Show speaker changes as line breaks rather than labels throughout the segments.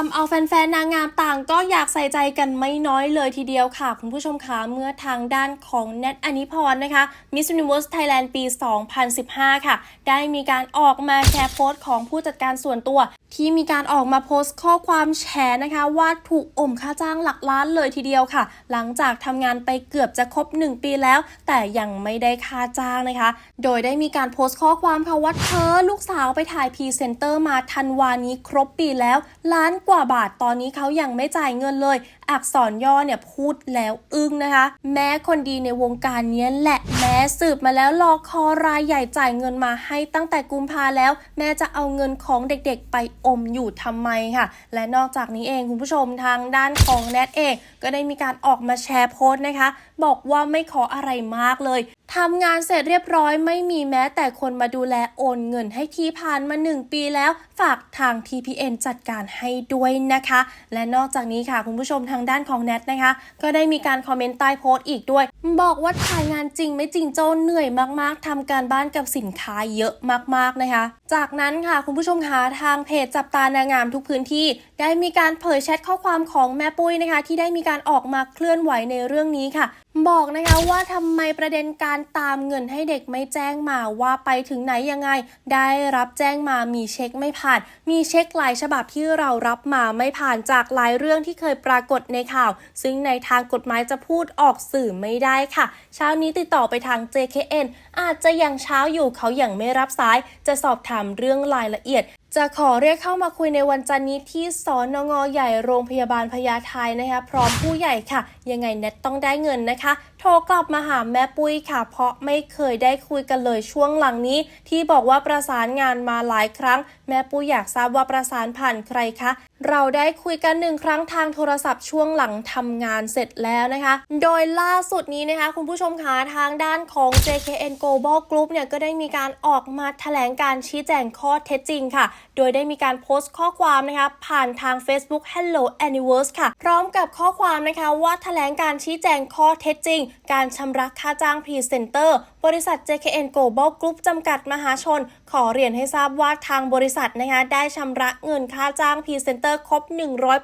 ทำเอาแฟนๆนางงามต่างก็อยากใส่ใจกันไม่น้อยเลยทีเดียวค่ะ คุณผู้ชมคะเมื่อทางด้านของแนทอนิพรนะคะ Miss Universe Thailand ปี 2015 ค่ะ ได้มีการออกมาแชร์โพสต์ของผู้จัดการส่วนตัว ที่มีการออกมาโพสต์ข้อความแชร์นะคะ ว่าถูกอมค่าจ้างหลักล้านเลยทีเดียวค่ะ หลังจากทำงานไปเกือบจะครบ 1 ปีแล้ว แต่ยังไม่ได้ค่าจ้างนะคะ โดยได้มีการโพสต์ข้อความค่ะว่าเธอลูกสาวไปถ่ายพรีเซนเตอร์มาทันวานี้ครบปีแล้วล้านกว่าบาทตอนนี้เขายังไม่จ่ายเงินเลย อักษรย่อเนี่ยพูดแล้วอึ้งนะคะ แม้คนดีในวงการนี้แหละแม้สืบมาแล้วรอคอรายใหญ่จ่ายเงินมาให้ตั้งแต่กุมภาแล้ว แม่จะเอาเงินของเด็กๆ ไปอมอยู่ทำไมค่ะ และนอกจากนี้เองคุณผู้ชมทางด้านของแนทเอง ก็ได้มีการออกมาแชร์โพสต์นะคะ บอกว่าไม่ขออะไรมากเลย ทำงานเสร็จเรียบร้อยไม่มีแม้แต่คนมาดูแลโอนเงินให้ทีผ่านมา 1 ปีแล้ว ฝากทาง TPN จัดการให้ด้วยนะคะ และนอกจากนี้ค่ะ คุณผู้ชมทางด้านของแนทนะคะ ก็ได้มีการคอมเมนต์ใต้โพสต์อีกด้วย บอกว่าถ่ายงานจริงไม่จริงโจนเหนื่อยมากๆทำการบ้านกับสินค้าเยอะมากๆนะคะ จากนั้นค่ะคุณผู้ชมคะทางเพจจับตานางงามทุกพื้นที่ได้มีการเผยแชทข้อความของแม่ปุ้ยนะคะ ที่ได้มีการออกมาเคลื่อนไหวในเรื่องนี้ค่ะ บอกนะคะว่าทำไมประเด็นการตามเงินให้เด็กไม่แจ้งมาว่าไปถึงไหนยังไง ได้รับแจ้งมามีเช็คไม่ผ่าน มีเช็คหลายฉบับที่เรารับมาไม่ผ่านจากหลายเรื่องที่เคยปรากฏในข่าว ซึ่งในทางกฎหมายจะพูดออกสื่อไม่ได้ค่ะเช้านี้ติดต่อไปทาง JKN อาจจะยังเช้าอยู่เขายัางไม่รับสาย จะสอบถามเรื่องรายละเอียด จะขอเรียกเข้ามาคุยในวันจันนี้ที่สอนงใหญ่โรงพยาบาลพญาไทนะคะพร้อมผู้ใหญ่ค่ะ ยังไงแนทต้องได้เงินนะคะ โทรกลับมาหาแม่ปุ้ยค่ะ เพราะไม่เคยได้คุยกันเลยช่วงหลังนี้ ที่บอกว่าประสานงานมาหลายครั้ง แม่ปุ้ยอยากทราบว่าประสานผ่านใครคะเราได้คุยกันหนึ่งครั้งทางโทรศัพท์ช่วงหลังทำงานเสร็จแล้วนะคะ โดยล่าสุดนี้นะคะคุณผู้ชมคะทางด้านของ JKN Global Group เนี่ยก็ได้มีการออกมาแถลงการชี้แจงข้อเท็จจริงค่ะโดยได้มีการโพสต์ข้อความนะคะผ่านทาง Facebook Hello Anniverse ค่ะ พร้อมกับข้อความนะคะว่าแถลงการชี้แจงข้อเท็จจริง การชำระค่าจ้างพรีเซนเตอร์ บริษัท JKN Global Group จำกัดมหาชน ขอเรียนให้ทราบว่าทางบริษัทนะคะได้ชำระเงินค่าจ้างพรีเซนเตอร์ครบ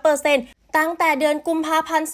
100%ตั้งแต่เดือนกุมภาพันธ์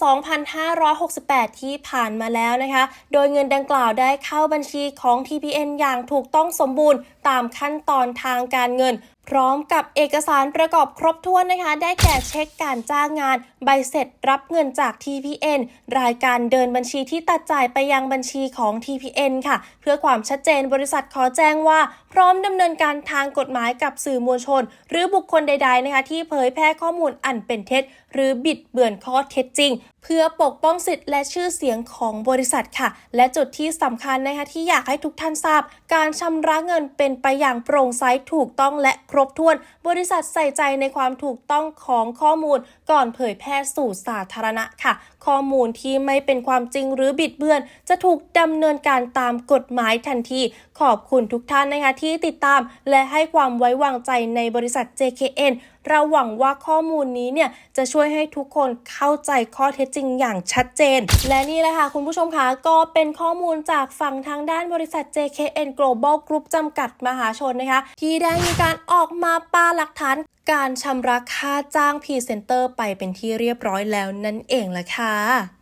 2568 ที่ผ่านมาแล้วนะคะ โดยเงินดังกล่าวได้เข้าบัญชีของ TPN อย่างถูกต้องสมบูรณ์ ตามขั้นตอนทางการเงิน พร้อมกับเอกสารประกอบครบถ้วนนะคะ ได้แก่เช็คการจ้างงาน ใบเสร็จรับเงินจาก TPN รายการเดินบัญชีที่ตัดจ่ายไปยังบัญชีของ TPN ค่ะ เพื่อความชัดเจนบริษัทขอแจ้งว่า พร้อมดำเนินการทางกฎหมายกับสื่อมวลชน หรือบุคคลใด ๆ นะคะ ที่เผยแพร่ข้อมูลอันเป็นเท็จ หรือบิดเบือนข้อเท็จจริง เพื่อปกป้องสิทธิ์และชื่อเสียงของบริษัทค่ะ และจุดที่สำคัญนะคะที่อยากให้ทุกท่านทราบ การชำระเงินเป็นไปอย่างโปร่งใสถูกต้องและครบถ้วน บริษัทใส่ใจในความถูกต้องของข้อมูลก่อนเผยแพร่สู่สาธารณะค่ะ ข้อมูลที่ไม่เป็นความจริงหรือบิดเบือน จะถูกดำเนินการตามกฎหมายทันที ขอบคุณทุกท่านนะคะที่ติดตาม และให้ความไว้วางใจในบริษัท JKN เราหวังว่าข้อมูลนี้เนี่ยจะช่วยให้ทุกคนเข้าใจข้อเท็จจริงอย่างชัดเจน และนี่แหละค่ะคุณผู้ชมคะก็เป็นข้อมูลจากฝั่งทางด้านบริษัท JKN Global Group จำกัดมหาชนนะคะ ที่ได้มีการออกมาปาหลักฐานการชำระค่าจ้างพรีเซนเตอร์ไปเป็นที่เรียบร้อยแล้วนั่นเองละค่ะ